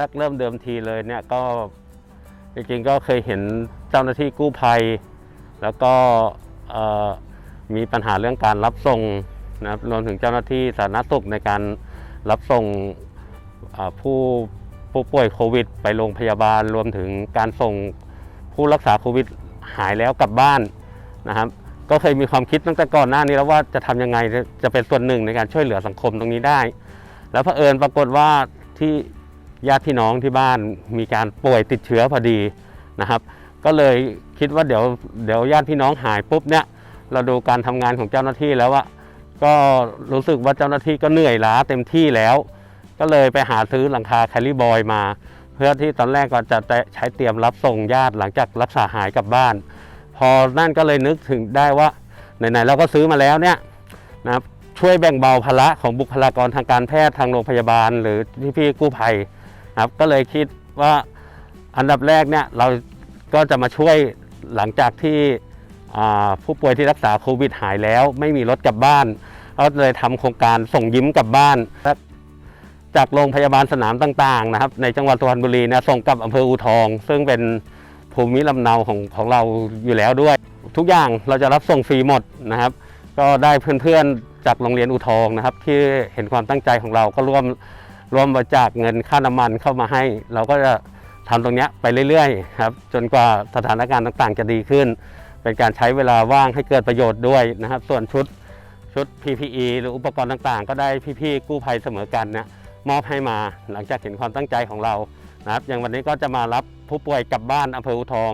แรกเริ่มเดิมทีเลยเนี่ยก็จริงๆก็เคยเห็นเจ้าหน้าที่กู้ภัย แล้วก็มีปัญหาเรื่องการรับส่งนะครับรวมถึงเจ้าหน้าที่สาธารณสุขในการรับส่งผู้ผู้ป่วยโควิด ไปโรงพยาบาล รวมถึงการส่งผู้รักษาโควิดหายแล้วกลับบ้านนะครับ ก็เคยมีความคิดตั้งแต่ก่อนหน้านี้แล้วว่าจะทำยังไงจะเป็นส่วนหนึ่งในการช่วยเหลือสังคมตรงนี้ได้ แล้วเผอิญปรากฏว่าที่ ญาติพี่น้องที่บ้านมีการป่วยติดเชื้อพอดีนะครับ ก็เลยคิดว่าเดี๋ยวเดี๋ยวญาติพี่น้องหายปุ๊บเนี่ยเราดูการทำงานของเจ้าหน้าที่แล้วว่าก็รู้สึกว่าเจ้าหน้าที่ก็เหนื่อยล้าเต็มที่แล้ว ก็เลยไปหาซื้อหลังคาแคลิบอยมา เพื่อที่ตอนแรกก็จะใช้เตรียมรับส่งญาติหลังจากรักษาหายกลับบ้าน พอนั่นก็เลยนึกถึงได้ว่าไหนๆเราก็ซื้อมาแล้วเนี่ยนะครับช่วยแบ่งเบาภาระของบุคลากรทางการแพทย์ทางโรงพยาบาล หรือพี่ๆกู้ภัย ครับ ก็เลยคิดว่าอันดับแรกเนี่ยเราก็จะมาช่วยหลังจากที่ผู้ป่วยที่รักษาโควิดหายแล้ว ไม่มีรถกลับบ้านก็เลยทำโครงการส่งยิ้มกลับบ้าน จากโรงพยาบาลสนามต่างๆนะครับ ในจังหวัดสุพรรณบุรีนะส่งกลับอำเภออูทอง ซึ่งเป็นภูมิลำเนาของของเราอยู่แล้วด้วย ทุกอย่างเราจะรับส่งฟรีหมดนะครับ ก็ได้เพื่อนๆจากโรงเรียนอูทองนะครับ ที่เห็นความตั้งใจของเราก็ร่วม ร่วมบริจาคเงินค่าน้ำมันเข้ามาให้ เราก็จะทำตรงนี้ไปเรื่อยๆครับจนกว่าสถานการณ์ต่างๆ จะดีขึ้น เป็นการใช้เวลาว่างให้เกิดประโยชน์ด้วยนะครับ ส่วนชุดชุด PPE หรืออุปกรณ์ต่างๆ ก็ได้พี่ๆกู้ภัยเสมอกันนะมอบให้มาหลังจากเห็นความตั้งใจของเรานะครับ อย่างวันนี้ก็จะมารับผู้ป่วยกลับบ้านอำเภออูทอง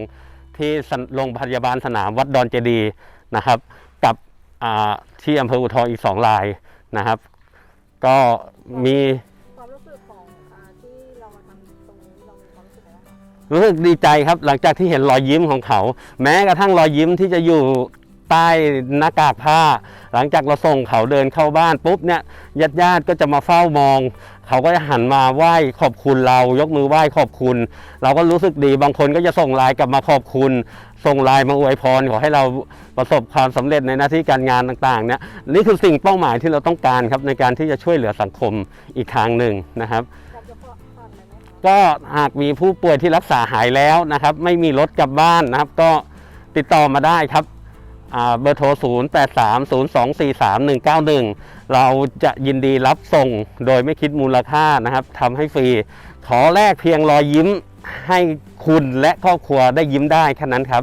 ที่โรงพยาบาลสนามวัดดอนเจดีย์นะครับ กับที่อำเภออูทองอีกสองรายนะครับ ก็มี เรามาทำตรงนี้เรามีความรู้สึกไรบ้างคะรู้สึกดีใจครับ หลังจากที่เห็นรอยยิ้มของเขา แม้กระทั่งรอยยิ้มที่จะอยู่ใต้หน้ากากผ้า หลังจากเราส่งเขาเดินเข้าบ้านปุ๊บเนี่ยญาติญาติๆก็จะมาเฝ้ามอง เขาก็จะหันมาไหว้ขอบคุณเรา ยกมือไหว้ขอบคุณ เราก็รู้สึกดีบางคนก็จะส่งไลน์กลับมาขอบคุณ ส่งไลน์มาอวยพรขอให้เราประสบความสำเร็จในหน้าที่การงานต่างๆเนี่ยนี่คือสิ่งเป้าหมายที่เราต้องการครับในการที่จะช่วยเหลือสังคมอีกทางหนึ่งนะครับอ ก็หากมีผู้ป่วยที่รักษาหายแล้วนะครับ ไม่มีรถกลับบ้านนะครับ ก็ติดต่อมาได้ครับเบอร์โทร 0 8 3 0 2 4 3 1 9 1 เราจะยินดีรับส่งโดยไม่คิดมูลค่านะครับทำให้ฟรี ขอแลกเพียงรอยยิ้มให้คุณและครอบครัวได้ยิ้มได้แค่นั้นครับ